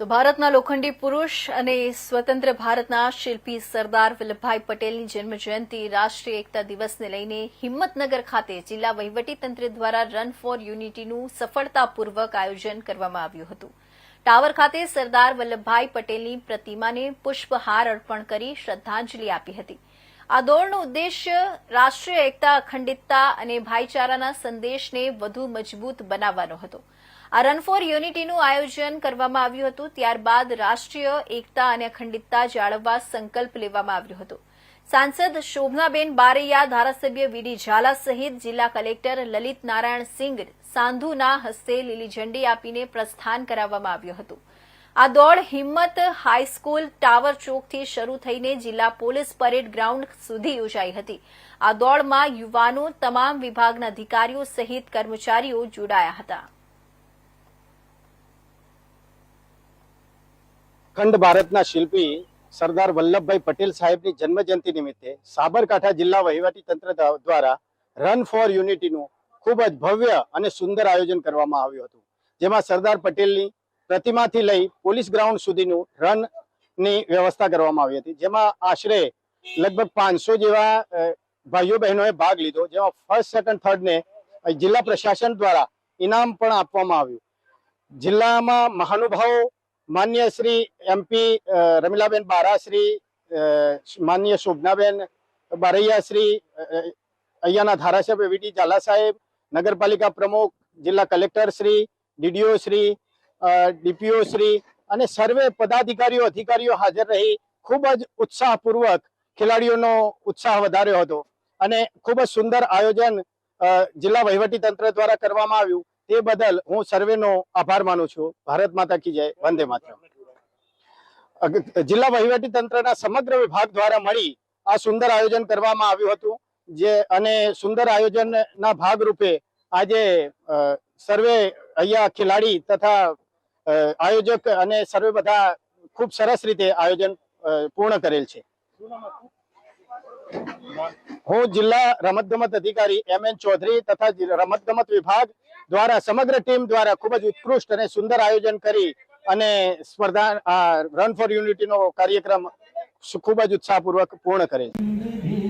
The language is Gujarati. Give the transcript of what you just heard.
તો ભારતના લોખંડી પુરુષ અને સ્વતંત્ર ભારતના શિલ્પી સરદાર વલ્લભભાઈ પટેલની જન્મજયંતિ રાષ્ટ્રીય એકતા દિવસને લઈને હિંમતનગર ખાતે જિલ્લા વહીવટીતંત્ર દ્વારા રન ફોર યુનિટીનું સફળતાપૂર્વક આયોજન કરવામાં આવ્યું હતું. ટાવર ખાતે સરદાર વલ્લભભાઈ પટેલની પ્રતિમાને પુષ્પહાર અર્પણ કરી શ્રદ્ધાંજલિ આપી હતી. આ દોડનો ઉદ્દેશ્ય રાષ્ટ્રીય એકતા, અખંડિતતા અને ભાઈચારાના સંદેશને વધુ મજબૂત બનાવવાનો હતો. આ રન ફોર યુનિટીનું આયોજન કરવામાં આવ્યું હતું, ત્યારબાદ રાષ્ટ્રીય એકતા અને અખંડિતતા જાળવવા સંકલ્પ લેવામાં આવ્યો હતો. સાંસદ શોભનાબેન બારૈયા, ધારાસભ્ય વીડી ઝાલા સહિત જિલ્લા કલેક્ટર લલિત નારાયણ સિંઘ સાંધુના હસ્તે લીલી ઝંડી આપીને પ્રસ્થાન કરાવવામાં આવ્યું હતું. આ દોડ હિંમત હાઈસ્કૂલ ટાવર ચોકથી શરૂ થઈને જિલ્લા પોલીસ પરેડ ગ્રાઉન્ડ સુધી યોજાઈ હતી. આ દોડમાં યુવાનો, તમામ વિભાગના અધિકારીઓ સહિત કર્મચારીઓ જોડાયા હતા. અખંડ ભારતના શિલ્પી સરદાર વલ્લભભાઈ પટેલ સાહેબની જન્મજયંતિ નિમિત્તે સાબરકાંઠા જિલ્લા વહીવટી તંત્ર દ્વારા રન ફોર યુનિટીનું ખૂબ જ ભવ્ય અને સુંદર આયોજન કરવામાં આવ્યું હતું. જેમાં સરદાર પટેલની પ્રતિમાથી લઈ પોલીસ ગ્રાઉન્ડ સુધીનું રનની વ્યવસ્થા કરવામાં આવી હતી જેમાં આશરે લગભગ પાંચસો જેવા ભાઈઓ બહેનોએ ભાગ લીધો જેમાં ફર્સ્ટ સેકન્ડ થર્ડ ને જિલ્લા પ્રશાસન દ્વારા ઇનામ પણ આપવામાં આવ્યું. જિલ્લામાં મહાનુભાવો માન્ય શ્રી એમપી રમીલાબેન બારા શ્રી માન્ય શોભનાબેન બારૈયા શ્રી અ, અ, અહીંયાના ધારાસભ્ય વીટી ઝાલા સાહેબ નગરપાલિકા પ્રમુખ જિલ્લા collector Shri DDO Shri DPO Shri અને સર્વે પદાધિકારીઓ, અધિકારીઓ હાજર રહી ખૂબ જ ઉત્સાહપૂર્વક ખેલાડીઓનો ઉત્સાહ વધાર્યો હતો. અને ખૂબ જ સુંદર આયોજન જિલ્લા વહીવટી તંત્ર દ્વારા કરવામાં આવ્યું. તે બદલ હું સર્વેનો આભાર માનું છું. ભારત માતા કી જય. વંદે માતરમ. જિલ્લા વહીવટી તંત્રના સમગ્ર વિભાગ દ્વારા મળી આ સુંદર આયોજન કરવામાં આવ્યું હતું. જે, અને સુંદર આયોજનના ભાગરૂપે આજે સર્વે અહીંયા ખેલાડી તથા આયોજક અને સર્વે બધા ખૂબ સરસ રીતે આયોજન પૂર્ણ કરેલ છે. હું જિલ્લા રમતગમત અધિકારી એમ એન ચૌધરી તથા રમતગમત વિભાગ દ્વારા સમગ્ર ટીમ દ્વારા ખૂબ જ ઉત્કૃષ્ટ અને સુંદર આયોજન કરી અને સ્પર્ધા રન ફોર યુનિટીનો કાર્યક્રમ ખૂબ જ ઉત્સાહપૂર્વક પૂર્ણ કરે છે